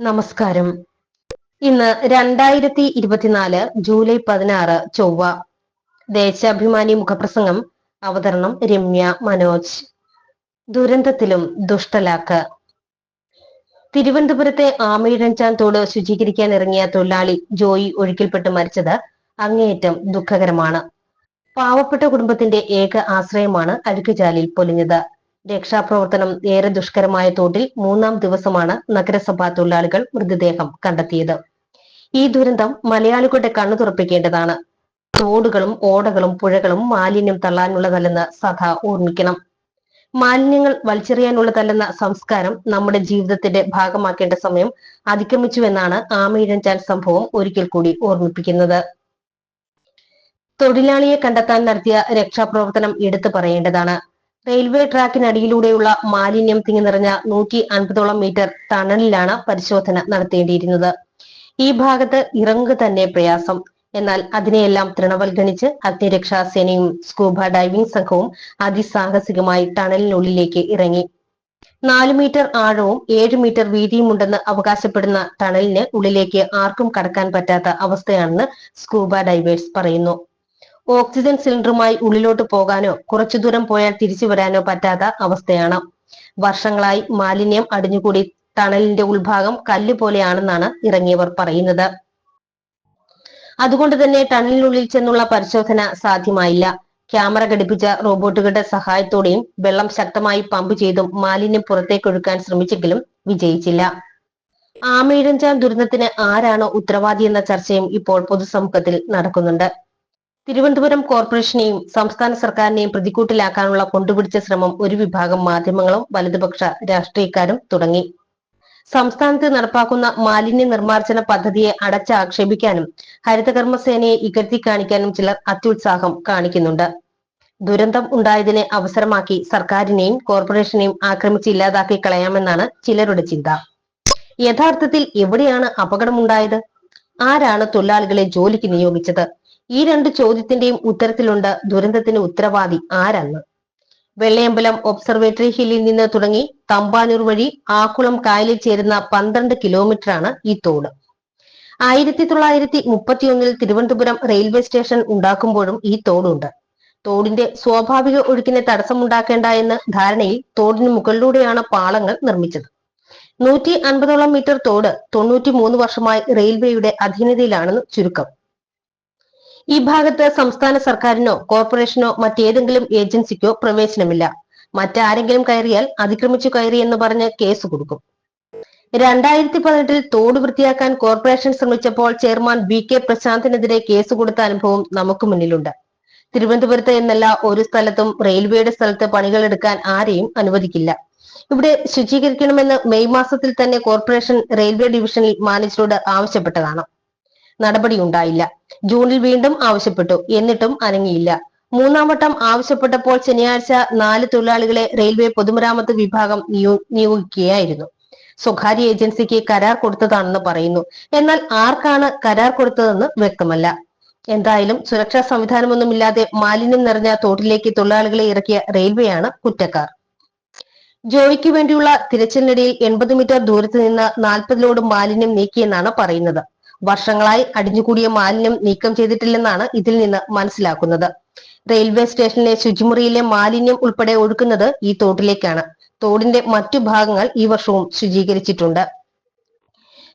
നമസ്കാരം. ഇന്ന് രണ്ടായിരത്തി ഇരുപത്തിനാല് ജൂലൈ പതിനാറ് ചൊവ്വ. ദേശാഭിമാനി മുഖപ്രസംഗം അവതരണം രമ്യ മനോജ്. ദുരന്തത്തിലും ദുഷ്ടലാക്ക്. തിരുവനന്തപുരത്തെ ആമയിഴഞ്ചാൻ തോട് ശുചീകരിക്കാൻ ഇറങ്ങിയ തൊഴിലാളി ജോയി ഒഴുക്കിൽപ്പെട്ട് മരിച്ചത് അങ്ങേയറ്റം ദുഃഖകരമാണ്. പാവപ്പെട്ട കുടുംബത്തിന്റെ ഏക ആശ്രയമാണ് അഴുക്കുചാലിൽ പൊലിഞ്ഞത്. രക്ഷാപ്രവർത്തനം ഏറെ ദുഷ്കരമായ തോട്ടിൽ മൂന്നാം ദിവസമാണ് നഗരസഭാ തൊഴിലാളികൾ മൃതദേഹം കണ്ടെത്തിയത്. ഈ ദുരന്തം മലയാളികളുടെ കണ്ണു തുറപ്പിക്കേണ്ടതാണ്. തോടുകളും ഓടകളും പുഴകളും മാലിന്യം തള്ളാനുള്ളതല്ലെന്ന് സഭ ഓർമ്മിക്കണം. മാലിന്യങ്ങൾ വലിച്ചെറിയാനുള്ളതല്ലെന്ന സംസ്കാരം നമ്മുടെ ജീവിതത്തിന്റെ ഭാഗമാക്കേണ്ട സമയം അതിക്രമിച്ചുവെന്നാണ് ആമയിഴഞ്ചാൽ സംഭവം ഒരിക്കൽ കൂടി ഓർമ്മിപ്പിക്കുന്നത്. തൊഴിലാളിയെ കണ്ടെത്താൻ നടത്തിയ രക്ഷാപ്രവർത്തനം എടുത്തു പറയേണ്ടതാണ്. റെയിൽവേ ട്രാക്കിനടിയിലൂടെയുള്ള മാലിന്യം തിങ്ങി നിറഞ്ഞ നൂറ്റി അൻപതോളം മീറ്റർ ടണലിലാണ് പരിശോധന നടത്തേണ്ടിയിരുന്നത്. ഈ ഭാഗത്ത് ഇറങ്ങുക തന്നെ പ്രയാസം. എന്നാൽ അതിനെയെല്ലാം തൃണവൽഗണിച്ച് അഗ്നിരക്ഷാ സേനയും സ്കൂബ ഡൈവിംഗ് സംഘവും അതിസാഹസികമായി ടണലിനുള്ളിലേക്ക് ഇറങ്ങി. നാലു മീറ്റർ ആഴവും ഏഴ് മീറ്റർ വീതിയുമുണ്ടെന്ന് അവകാശപ്പെടുന്ന ടണലിന് ഉള്ളിലേക്ക് ആർക്കും കടക്കാൻ പറ്റാത്ത അവസ്ഥയാണെന്ന് സ്കൂബ ഡൈവേഴ്സ് പറയുന്നു. ഓക്സിജൻ സിലിണ്ടറുമായി ഉള്ളിലോട്ട് പോകാനോ കുറച്ചു ദൂരം പോയാൽ തിരിച്ചു വരാനോ പറ്റാത്ത അവസ്ഥയാണ്. വർഷങ്ങളായി മാലിന്യം അടിഞ്ഞുകൂടി ടണലിന്റെ ഉൾഭാഗം കല്ല് പോലെയാണെന്നാണ് ഇറങ്ങിയവർ പറയുന്നത്. അതുകൊണ്ട് തന്നെ ടണലിനുള്ളിൽ ചെന്നുള്ള പരിശോധന സാധ്യമായില്ല. ക്യാമറ ഘടിപ്പിച്ച റോബോട്ടുകളുടെ സഹായത്തോടെയും വെള്ളം ശക്തമായി പമ്പ് ചെയ്തും മാലിന്യം പുറത്തേക്കൊഴുക്കാൻ ശ്രമിച്ചെങ്കിലും വിജയിച്ചില്ല. ആമയിഴഞ്ചാൻ ദുരന്തത്തിന് ആരാണോ ഉത്തരവാദി എന്ന ചർച്ചയും ഇപ്പോൾ പൊതുസമൂഹത്തിൽ നടക്കുന്നുണ്ട്. തിരുവനന്തപുരം കോർപ്പറേഷനെയും സംസ്ഥാന സർക്കാരിനെയും പ്രതിക്കൂട്ടിലാക്കാനുള്ള കൊണ്ടുപിടിച്ച ശ്രമം ഒരു വിഭാഗം മാധ്യമങ്ങളും വലതുപക്ഷ രാഷ്ട്രീയക്കാരും തുടങ്ങി. സംസ്ഥാനത്ത് നടപ്പാക്കുന്ന മാലിന്യ നിർമ്മാർജന പദ്ധതിയെ അടച്ചാക്ഷേപിക്കാനും ഹരിതകർമ്മസേനയെ ഇകഴ്ത്തി കാണിക്കാനും ചിലർ അത്യുത്സാഹം കാണിക്കുന്നുണ്ട്. ദുരന്തം ഉണ്ടായതിനെ അവസരമാക്കി സർക്കാരിനെയും കോർപ്പറേഷനെയും ആക്രമിച്ച് ഇല്ലാതാക്കി കളയാമെന്നാണ് ചിലരുടെ ചിന്ത. യഥാർത്ഥത്തിൽ എവിടെയാണ് അപകടമുണ്ടായത്? ആരാണ് തൊഴിലാളികളെ ജോലിക്ക് നിയോഗിച്ചത്? ഈ രണ്ട് ചോദ്യത്തിന്റെയും ഉത്തരത്തിലുണ്ട് ദുരന്തത്തിന് ഉത്തരവാദി ആരെന്ന്? വെള്ളയമ്പലം ഒബ്സർവേറ്ററി ഹില്ലിൽ നിന്ന് തുടങ്ങി തമ്പാനൂർ വഴി ആക്കുളം കായലിൽ ചേരുന്ന പന്ത്രണ്ട് കിലോമീറ്ററാണ് ഈ തോട്. ആയിരത്തി തൊള്ളായിരത്തി മുപ്പത്തിയൊന്നിൽ തിരുവനന്തപുരം റെയിൽവേ സ്റ്റേഷൻ ഉണ്ടാക്കുമ്പോഴും ഈ തോടുണ്ട്. തോടിന്റെ സ്വാഭാവിക ഒഴുക്കിനെ തടസ്സമുണ്ടാക്കേണ്ട എന്ന ധാരണയിൽ തോടിന് മുകളിലൂടെയാണ് പാളങ്ങൾ നിർമ്മിച്ചത്. നൂറ്റി അൻപതോളം മീറ്റർ തോട് തൊണ്ണൂറ്റി മൂന്ന് വർഷമായി റെയിൽവേയുടെ അധീനതയിലാണെന്ന് ചുരുക്കം. ഈ ഭാഗത്ത് സംസ്ഥാന സർക്കാരിനോ കോർപ്പറേഷനോ മറ്റേതെങ്കിലും ഏജൻസിക്കോ പ്രവേശനമില്ല. മറ്റാരെങ്കിലും കയറിയാൽ അതിക്രമിച്ചു കയറി എന്ന് പറഞ്ഞ് കേസ് കൊടുക്കും. രണ്ടായിരത്തി പതിനെട്ടിൽ തോട് വൃത്തിയാക്കാൻ കോർപ്പറേഷൻ ശ്രമിച്ചപ്പോൾ ചെയർമാൻ വി കെ പ്രശാന്തിനെതിരെ കേസ് കൊടുത്ത അനുഭവം നമുക്ക് മുന്നിലുണ്ട്. തിരുവനന്തപുരത്ത് എന്നല്ല ഒരു സ്ഥലത്തും റെയിൽവേയുടെ സ്ഥലത്ത് പണികൾ എടുക്കാൻ ആരെയും അനുവദിക്കില്ല. ഇവിടെ ശുചീകരിക്കണമെന്ന് മെയ് മാസത്തിൽ തന്നെ കോർപ്പറേഷൻ റെയിൽവേ ഡിവിഷനിൽ മാനേജറോട് ആവശ്യപ്പെട്ടതാണ്. നടപടി ഉണ്ടായില്ല. ജൂണിൽ വീണ്ടും ആവശ്യപ്പെട്ടു. എന്നിട്ടും അനങ്ങിയില്ല. മൂന്നാം വട്ടം ആവശ്യപ്പെട്ടപ്പോൾ ശനിയാഴ്ച നാല് തൊഴിലാളികളെ റെയിൽവേ പൊതുമരാമത്ത് വിഭാഗം നിയോഗിക്കുകയായിരുന്നു. സ്വകാര്യ ഏജൻസിക്ക് കരാർ കൊടുത്തതാണെന്ന് പറയുന്നു. എന്നാൽ ആർക്കാണ് കരാർ കൊടുത്തതെന്ന് വ്യക്തമല്ല. എന്തായാലും സുരക്ഷാ സംവിധാനമൊന്നുമില്ലാതെ മാലിന്യം നിറഞ്ഞ തോട്ടിലേക്ക് തൊഴിലാളികളെ ഇറക്കിയ റെയിൽവേയാണ് കുറ്റക്കാർ. ജോലിക്ക് വേണ്ടിയുള്ള തിരച്ചിലിനിടയിൽ എൺപത് മീറ്റർ ദൂരത്ത് നിന്ന് നാൽപ്പതിലോട് മാലിന്യം നീക്കിയെന്നാണ് പറയുന്നത്. വർഷങ്ങളായി അടിഞ്ഞുകൂടിയ മാലിന്യം നീക്കം ചെയ്തിട്ടില്ലെന്നാണ് ഇതിൽ നിന്ന് മനസ്സിലാക്കുന്നത്. റെയിൽവേ സ്റ്റേഷനിലെ ശുചിമുറിയിലെ മാലിന്യം ഉൾപ്പെടെ ഒഴുക്കുന്നത് ഈ തോട്ടിലേക്കാണ്. തോടിന്റെ മറ്റു ഭാഗങ്ങൾ ഈ വർഷവും ശുചീകരിച്ചിട്ടുണ്ട്.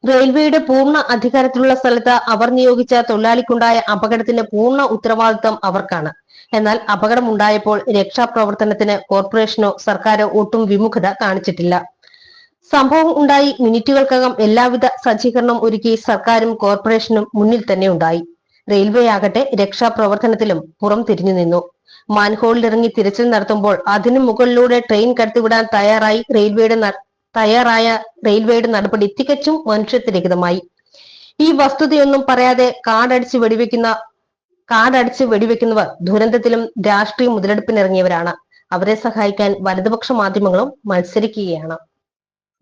റെയിൽവേയുടെ പൂർണ അധികാരത്തിലുള്ള സ്ഥലത്ത് അവർ നിയോഗിച്ച തൊഴിലാളിക്കുണ്ടായ അപകടത്തിന്റെ പൂർണ ഉത്തരവാദിത്തം അവർക്കാണ്. എന്നാൽ അപകടമുണ്ടായപ്പോൾ രക്ഷാപ്രവർത്തനത്തിന് കോർപ്പറേഷനോ സർക്കാരോ ഒട്ടും വിമുഖത കാണിച്ചിട്ടില്ല. സംഭവം ഉണ്ടായി. മിനിറ്റുകൾക്കകം എല്ലാവിധ സജ്ജീകരണം ഒരുക്കി സർക്കാരും കോർപ്പറേഷനും മുന്നിൽ തന്നെ ഉണ്ടായി. റെയിൽവേ ആകട്ടെ രക്ഷാപ്രവർത്തനത്തിലും പുറം തിരിഞ്ഞു നിന്നു. മാൻഹോളിലിറങ്ങി തിരച്ചിൽ നടത്തുമ്പോൾ അതിനു മുകളിലൂടെ ട്രെയിൻ കടത്തിവിടാൻ തയ്യാറായി റെയിൽവേയുടെ തയ്യാറായ റെയിൽവേയുടെ നടപടി തികച്ചും മനുഷ്യത്തിരഹിതമായി ഈ വസ്തുതയൊന്നും പറയാതെ കാടടിച്ച് വെടിവെക്കുന്ന കാടടിച്ച് വെടിവെക്കുന്നവർ ദുരന്തത്തിലും രാഷ്ട്രീയ മുതലെടുപ്പിനിറങ്ങിയവരാണ്. അവരെ സഹായിക്കാൻ വലതുപക്ഷ മാധ്യമങ്ങളും മത്സരിക്കുകയാണ്.